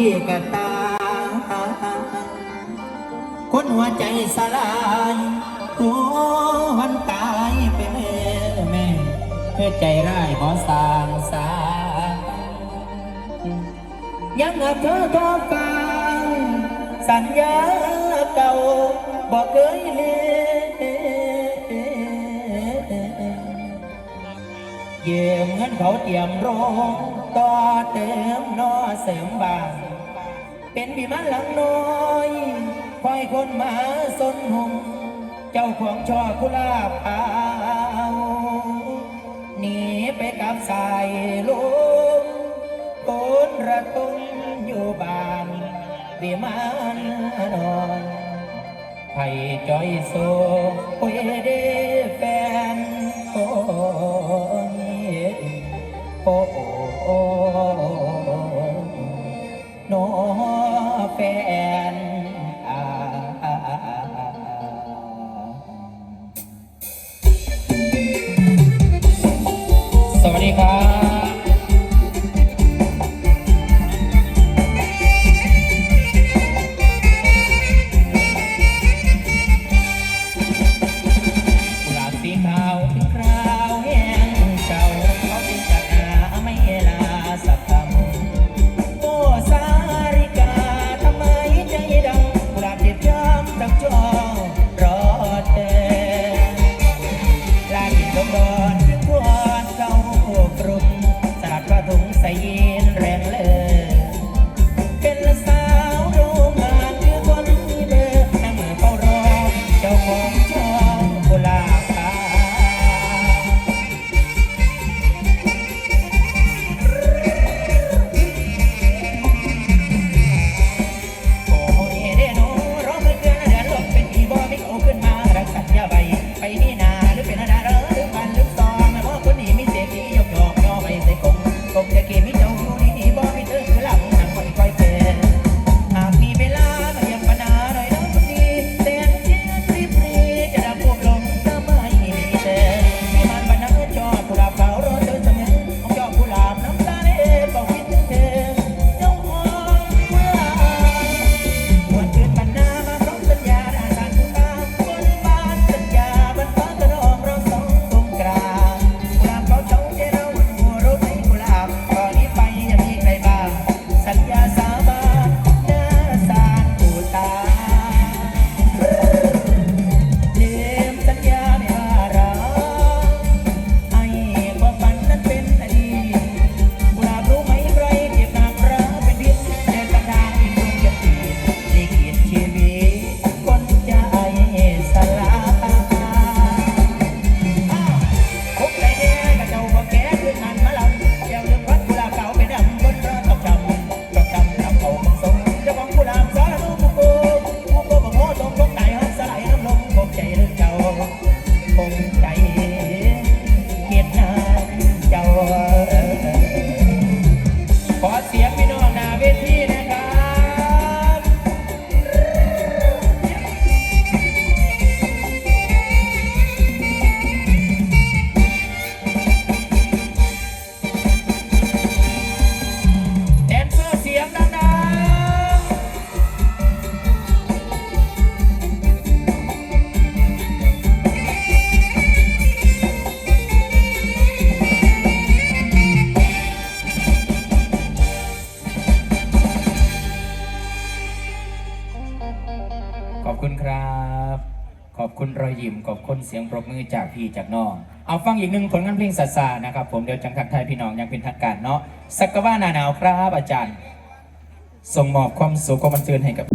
พี่กตา คนหัวใจสลายรู้วันตายไปแม่เพื่อใจร้ายหมอสางสายังเธอทอฟังสัญญาเก่าบอกเคยเลี้ยเยี่ยมเงินเขาเตรียมรองต่อเติมนอเสียมบาง เป็นวิมานหลังน้อยคอยคนมาสนหงเจ้าของช่อกุลาบขาวหนีไปกับสายลมโกนระตุงอยู่บ้านวิมานนอนไผ่จอยโซเวเดแฟนโอ้โอ้โอ้ eh, อบคุณครับ ขอบคุณรอยยิ้มขอบคุณเสียงปรบมือจากพี่จากน้อง เอาฟังอีกหนึ่งผลงานเพลงซาซานะครับ ผมเดี๋ยวจังทักทายพี่น้องยังเป็นทักการเนาะสักกะว่านาหนาวครับอาจารย์ ส่งมอบความสุขความบันเทิงให้กับ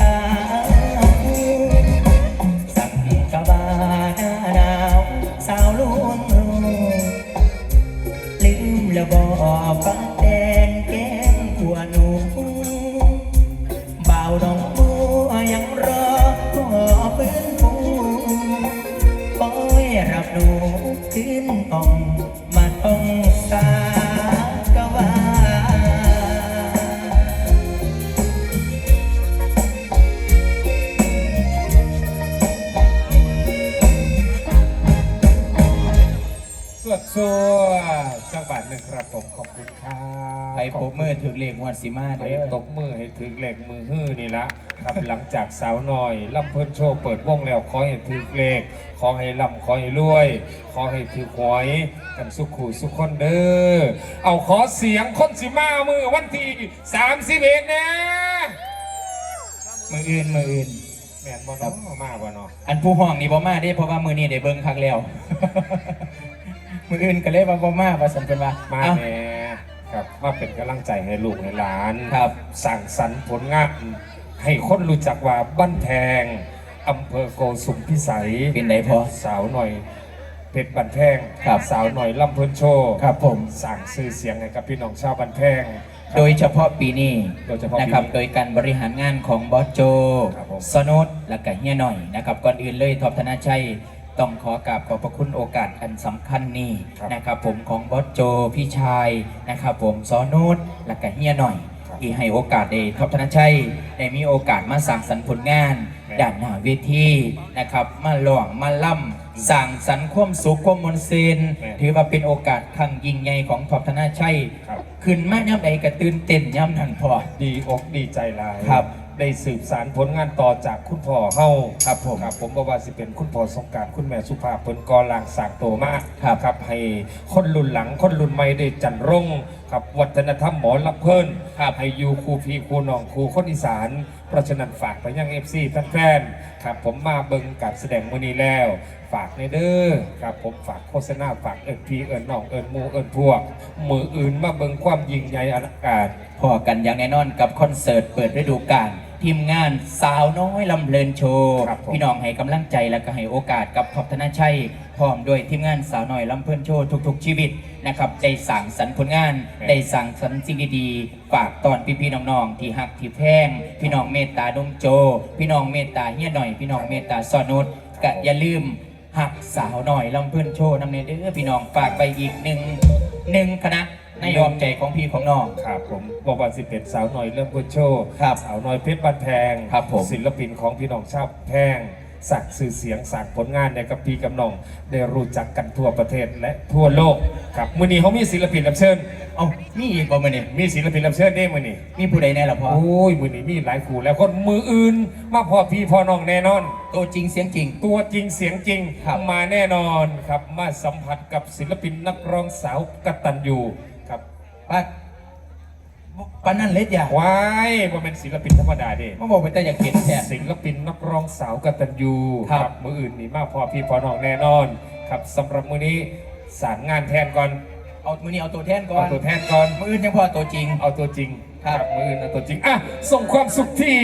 ตาสักกะบาหน้าหนาวสาวลวงลูลืมแล้วบอกฟ้า สวดสัวจังหวัดหนึ่งครับผมขอบคุณครับไปพบมือถือเลขงวดสิมาไปเด้อตบมือให้ถึงเหล็กมือฮื้อนี่ละครับหลังจากสาวน้อยลำเพิ่นโชว์เปิดวงแล้วขอให้ถึงเลขขอให้ลำขอให้รวย ขอให้ถือหวยกันสุขูสุขคนเด้อเอาขอเสียงคนสิมามือวันที่สามสิบเอ็ดนะมืออื่นมืออื่นแม่นบ่เน้องมาบ่เนาะอันผู้ห้องนี่บ่มาเด้เพราะว่ามือนี้ได้เบิ่งคักแล้ว มืออื่นก็เลยว่าบ่มาว่าสันเป็นว่ามาเอ้า แน่ครับมาเป็นกำลังใจให้ลูกให้หลานครับ สั่งสรรค์ผลงานให้คนรู้จักว่าบ้านแพงอำเภอโกสุมพิสัยเป็นไดพอ สาวหน่อยเพชรบันแพงครับ สาวหน่อยลำเพิ่นโชว์ครับผม สั่งซื้อเสียงให้กับพี่น้องชาวบันแพงครับโดยเฉพาะปีนี้โดยเฉพาะปีนี้นะครับ โดยการบริหารงานของบอสโจ ครับผม สนุดและก็เฮียหน่อยนะครับ ก่อนอื่นเลยท็อปธนาชัย ต้องขอกราบขอบพระคุณโอกาสอันสำคัญนี้ครับนะครับ ผมของบอสโจพี่ชายนะครับ ผมสอนุดและก็เฮียหน่อย ครับที่ให้โอกาสเดท็อปธนาชัยได้มีโอกาสมาสั่งสรรค์ผลงานครับ ด้านหน้าเวทีนะครับ มาหล่องมาล่ำสั่งสรรค์ความสุขความมนต์เซนครับถือว่าเป็นโอกาสครั้งยิ่งใหญ่ของท็อปธนาชัย ครับ ขึ้นมาย่ำใดก็ตื่นเต้นย่ำนั่นพอ ดีอกดีใจหลายครับ ได้สืบสารผลงานต่อจากคุณพ่อเฮาครับผมครับผมบอกว่าสิเป็นคุณพ่อสงกรารคุณแม่สุภาพเพิ่นกอลางสร้างโตมากครับครับให้คนรุ่นหลังคนรุ่นใหม่ได้จันรงค์ครับวัฒนธรรมหมอลับเพิ่นครับให้อยู่ครูพี่ครูน้องครูคนอีสานเพราะฉะนั้นฝากไปยัง FC แฟนๆครับผมมาเบิ่งการแสดงมื้อนี้แล้ว ฝากในเด้อครับผมฝากโฆษณาฝากเอิ้นพี่เอิ้นน้องเอิ้นหมู่เอิ้นพวกมืออื่นมาเบิ่งความยิ่งใหญ่อลังการพอกันอย่างแน่นอนกับคอนเสิร์ตเปิดฤดูกาล ทีมงานสาวน้อยลำเพลินโชว์ครับผม พี่น้องให้กำลังใจและก็ให้โอกาสกับท็อปธนชัย พร้อมด้วยทีมงานสาวน้อยลำเพลินโชว์ทุก ๆ ชีวิตนะครับได้สั่งสรรค์ผลงาน ได้สั่งสรรค์สิ่งดีๆฝากตอนพี่ๆน้องๆที่หักที่แพงพี่น้องเมตตาดงโจ พี่น้องเมตตาเฮียหน่อย พี่น้องเมตตาซอนุชก็อย่าลืม หักสาวหน่อยลำเพลินโชว์นำเนเด้อพี่น้องฝากไปอีกหนึ่งหนึ่งคณะ ในยอมใจของพี่ของน้อง ครับผมบอกว่าสิเป็นสาวน้อยเริ่มพุชโชว์ครับสาวน้อยเพชรบ้านแพงครับผม ศิลปินของพี่น้องชาวแพงสักสื่อเสียงสักผลงานในกับพี่กับน้องได้รู้จักกันทั่วประเทศและทั่วโลกครับมือนี้เขามีศิลปินรับเชิญเอามีอีกบ่มาเนี่ยมีศิลปินรับเชิญได้มือนี้มีผู้ใดแน่ล่ะพ่อโอ้ยมือนี้มีหลายคู่แล้วคนมืออื่นมาพอพี่พอน้องแน่นอน ตัวจริงเสียงจริง ตัวจริงเสียงจริงครับมาแน่นอนครับมาสัมผัสกับศิลปินนักร้องสาวกตันยูครับ ป้าปานนั่นเล็ดอย่าว้ายว่าเป็นศิลปินธรรมดาเด้มาบอกไปแต่อยากเห็นแท้ศิลปินนักร้องสาวกตัญญูครับ มืออื่นนี่มากพอพี่พอน้องแน่นอน ครับสำหรับมือนี้สารงานแทนก่อนเอามือนี้เอาตัวแทนก่อเอานตัวแทนก่อนมืออื่นยังพอตัวจริง เอาตัวจริง ครับมืออื่นเอาตัวจริงอะส่งความสุขที่